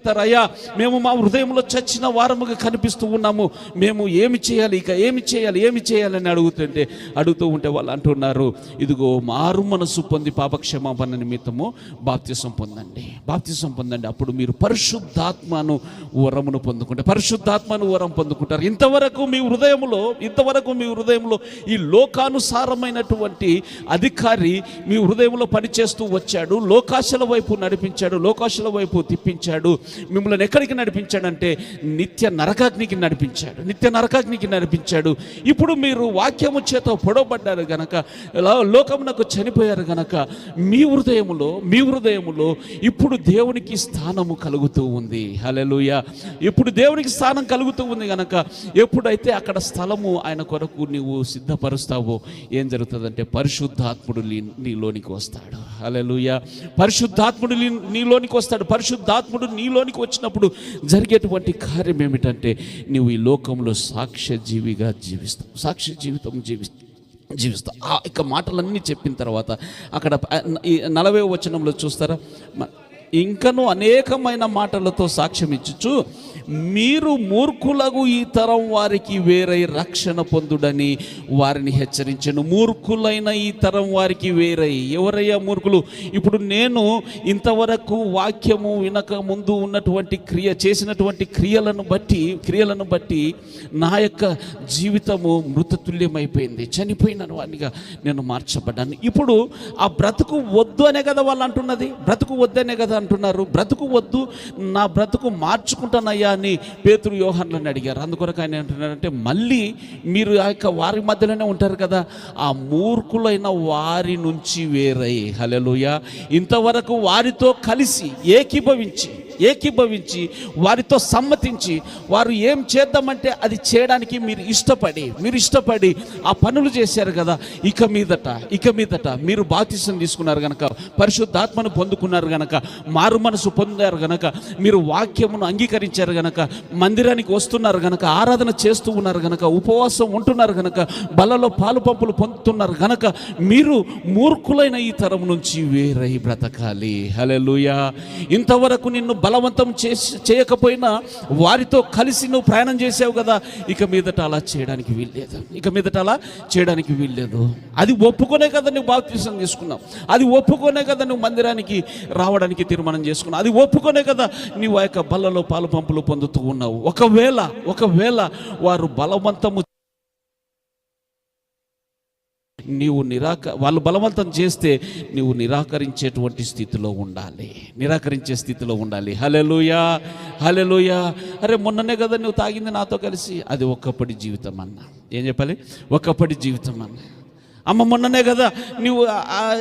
చెప్తారయ్యా మేము మా హృదయంలో చచ్చిన వారముగా కనిపిస్తూ ఉన్నాము. మేము ఏమి చేయాలి? ఇక ఏమి చేయాలి? ఏమి చేయాలని అడుగుతుంటే అడుగుతూ ఉంటే వాళ్ళు అంటున్నారు ఇదిగో మారు మనసు పొంది పాపక్షమాపణ నిమిత్తము బాప్తిసం పొందండి. బాప్తిసం పొందండి. అప్పుడు మీరు పరిశుద్ధాత్మను వరమును పొందుకుంటే పరిశుద్ధాత్మను వరం పొందుకుంటారు. ఇంతవరకు మీ హృదయంలో ఇంతవరకు మీ హృదయంలో ఈ లోకానుసారమైనటువంటి అధికారి మీ హృదయంలో పనిచేస్తూ వచ్చాడు. లోకాశల వైపు నడిపించాడు. లోకాశల వైపు తిప్పించాడు. మిమ్మల్ని ఎక్కడికి నడిపించాడంటే నిత్య నరకాగ్నికి నడిపించాడు నిత్య నరకాగ్నికి నడిపించాడు. ఇప్పుడు మీరు వాక్యము చేత పొడవబడ్డారు గనక లోకమునకు చనిపోయారు గనక మీ హృదయములో మీ హృదయములో ఇప్పుడు దేవునికి స్థానము కలుగుతూ ఉంది. హలెలుయ ఇప్పుడు దేవునికి స్థానం కలుగుతూ ఉంది గనక ఎప్పుడైతే అక్కడ స్థలము ఆయన కొరకు నీవు సిద్ధపరుస్తావో ఏం జరుగుతుందంటే పరిశుద్ధాత్ముడు నీలోనికి వస్తాడు. హలెలుయ పరిశుద్ధాత్ముడు నీలోనికి వస్తాడు. పరిశుద్ధాత్ముడు నీలో లోనికి వచ్చినప్పుడు జరిగేటువంటి కార్యం ఏమిటంటే నువ్వు ఈ లోకంలో సాక్ష్య జీవిగా జీవిస్తావు. సాక్ష్య జీవితం జీవిస్తావు. జీవిస్తా ఆ ఇక మాటలన్నీ చెప్పిన తర్వాత అక్కడ ఈ నలభై వచనంలో చూస్తారా? ఇంకనూ ఇంకను అనేకమైన మాటలతో సాక్ష్యం ఇచ్చుచు మీరు మూర్ఖులకు ఈ తరం వారికి వేరై రక్షణ పొందుడని వారిని హెచ్చరించను. మూర్ఖులైన ఈ తరం వారికి వేరై. ఎవరయ్యా మూర్ఖులు? ఇప్పుడు నేను ఇంతవరకు వాక్యము వినక ముందు ఉన్నటువంటి క్రియ చేసినటువంటి క్రియలను బట్టి క్రియలను బట్టి నా యొక్క జీవితము మృతతుల్యమైపోయింది. చనిపోయిన వాడినిగా నేను మార్చబడ్డాను. ఇప్పుడు ఆ బ్రతుకు వద్దు అనే కదా వాళ్ళు అంటున్నది? బ్రతుకు వద్దనే కదా అంటున్నారు? బ్రతుకు వద్దు నా బ్రతుకు మార్చుకుంటానయ్యా అని పేతురు యోహన్లను అడిగారు. అందుకొరకు ఆయన ఏంటంటే మళ్ళీ మీరు ఆ యొక్క వారి మధ్యలోనే ఉంటారు కదా ఆ మూర్ఖులైన వారి నుంచి వేరై. హలెలుయ ఇంతవరకు వారితో కలిసి ఏకీభవించి ఏకీభవించి వారితో సమ్మతించి వారు ఏం చేద్దామంటే అది చేయడానికి మీరు ఇష్టపడి మీరు ఇష్టపడి ఆ పనులు చేశారు కదా ఇక మీదట ఇక మీదట మీరు బాధ్యతను తీసుకున్నారు కనుక పరిశుద్ధాత్మను పొందుకున్నారు గనక మారు మనసు పొందారు గనక మీరు వాక్యమును అంగీకరించారు గనక మందిరానికి వస్తున్నారు గనక ఆరాధన చేస్తూ ఉన్నారు గనక ఉపవాసం ఉంటున్నారు గనక బలలో పాలు పంపులు పొందుతున్నారు గనక మీరు మూర్ఖులైన ఈ తరం నుంచి వేరై బ్రతకాలి. హల్లెలూయా. ఇంతవరకు నిన్ను బలవంతం చేసి చేయకపోయినా వారితో కలిసి నువ్వు ప్రయాణం చేసావు కదా ఇక మీదట అలా చేయడానికి వీల్లేదు ఇక మీదట అలా చేయడానికి వీల్లేదు అది ఒప్పుకొనే కదా నువ్వు బాప్తీసం తీసుకున్నావు. అది ఒప్పుకొనే కదా నువ్వు మందిరానికి రావడానికి తీర్మానం చేసుకున్నావు. అది ఒప్పుకొనే కదా నీవు ఆ యొక్క బల్లలో పాలు పంపులు పొందుతూ ఉన్నావు. ఒకవేళ ఒకవేళ వారు బలవంతము నీవు నిరాక వాళ్ళు బలవంతం చేస్తే నీవు నిరాకరించేటువంటి స్థితిలో ఉండాలి. నిరాకరించే స్థితిలో ఉండాలి. హలెలుయా హలెలుయా అరే మొన్ననే కదా నువ్వు తాగింది నాతో కలిసి. అది ఒక్కప్పటి జీవితం అన్న. ఏం చెప్పాలి? ఒక్కప్పటి జీవితం అన్న. అమ్మ మొన్ననే కదా నువ్వు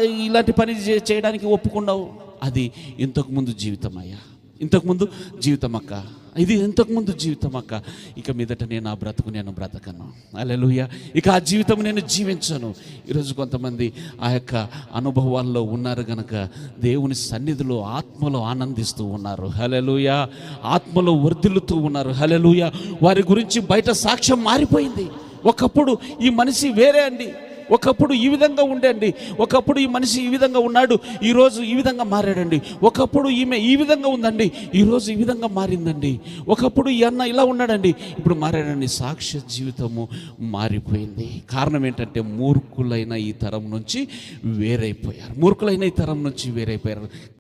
ఇలాంటి పని చే- చేయడానికి ఒప్పుకున్నావు. అది ఇంతకుముందు జీవితం అయ్యా. ఇంతకుముందు జీవితం అక్క. ఇది ఇంతకుముందు జీవితం అక్క. ఇక మీదట నేను ఆ బ్రతుకు నేను బ్రతకను. అలెలుయ ఇక ఆ జీవితం నేను జీవించను. ఈరోజు కొంతమంది ఆ యొక్క అనుభవాల్లో ఉన్నారు గనక దేవుని సన్నిధిలో ఆత్మలో ఆనందిస్తూ ఉన్నారు. హలెలుయ ఆత్మలో వర్ధిల్లుతూ ఉన్నారు. హలెలుయ వారి గురించి బయట సాక్ష్యం మారిపోయింది. ఒకప్పుడు ఈ మనిషి వేరే అండి. ఒకప్పుడు ఈ విధంగా ఉండండి. ఒకప్పుడు ఈ మనిషి ఈ విధంగా ఉన్నాడు ఈరోజు ఈ విధంగా మారాడండి. ఒకప్పుడు ఈమె ఈ విధంగా ఉందండి ఈరోజు ఈ విధంగా మారిందండి. ఒకప్పుడు ఈ అన్న ఇలా ఉన్నాడండి ఇప్పుడు మారాడండి. సాక్ష్య జీవితము మారిపోయింది. కారణం ఏంటంటే మూర్ఖులైన ఈ తరం నుంచి వేరైపోయారు. మూర్ఖులైన ఈ తరం నుంచి వేరైపోయారు.